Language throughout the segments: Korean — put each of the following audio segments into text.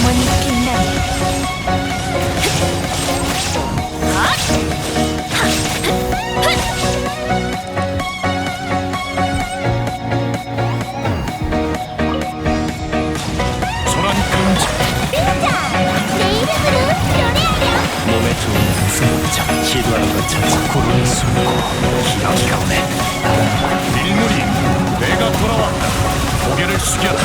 영원히 빛나 소란 금지 내 이름으로 노래하렴 날 비가 오는 날, 빙그림, 배가 돌아왔다 고개를 숙여라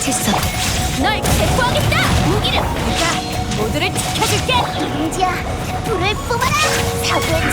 도망칠 수 없다 널 체포하겠다! 무기를! 내가 모두를 지켜줄게! 인지야 불을 뿜어라! 사고의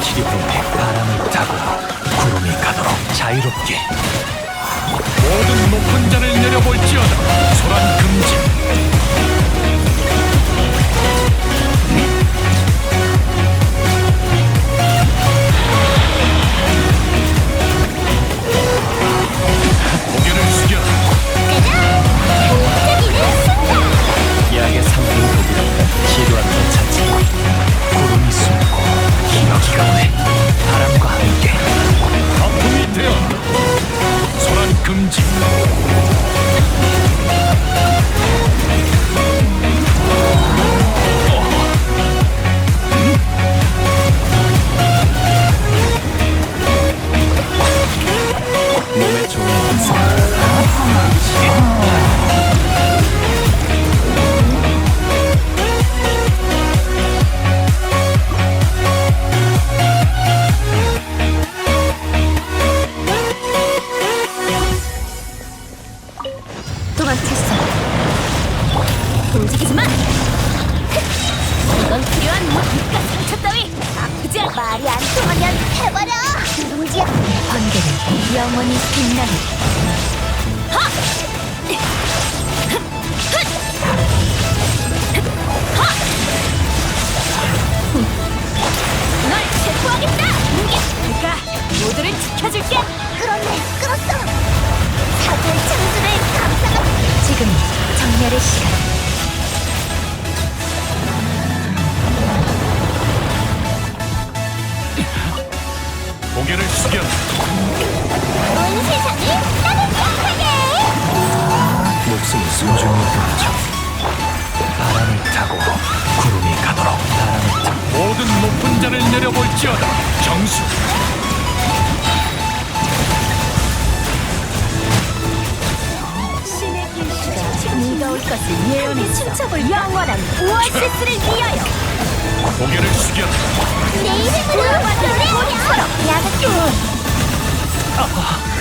해 바람을 타고 구름이 가도록 자유롭게 모든 높은 자를 내려볼지어다. 소란 금지. 움직이지 마. 이건 필요한 니가 상처 따위 아프지. 말이 안 통하면 해버려. 누룽지야. 번개는 영원히 빛나는. 널 체포하겠다. 내가 모두를 지켜줄게. 끌었네, 끌었어. 사고의 창수를 감싸가 지금 정렬의 시간 고개를 숙여라. 온 세상을 따뜻하게 목숨을 소중히 여겨야죠 바람을 타고 구름이 가도록 바람을 타고 모든 높은 자를 내려볼지어다. 정수. 신의 네가 올 것을 예언했어 영원한 오아시스를 위하여 고개를 숙여라. 내 이름으로 노래하여 야gat도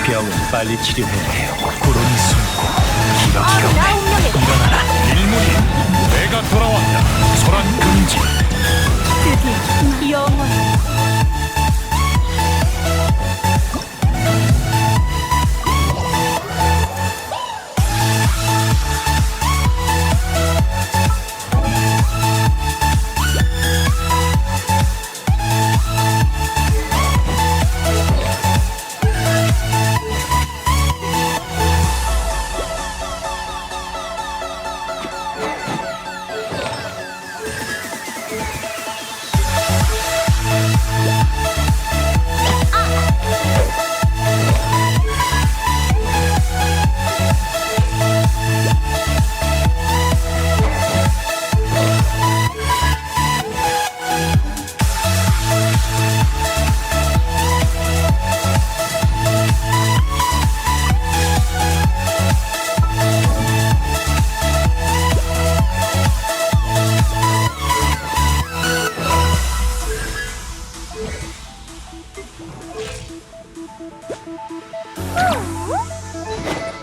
병은 빨리 치료해야 해요. 구름이 숨고 오네 나 운명의 일어나라. 소란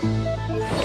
Uhum.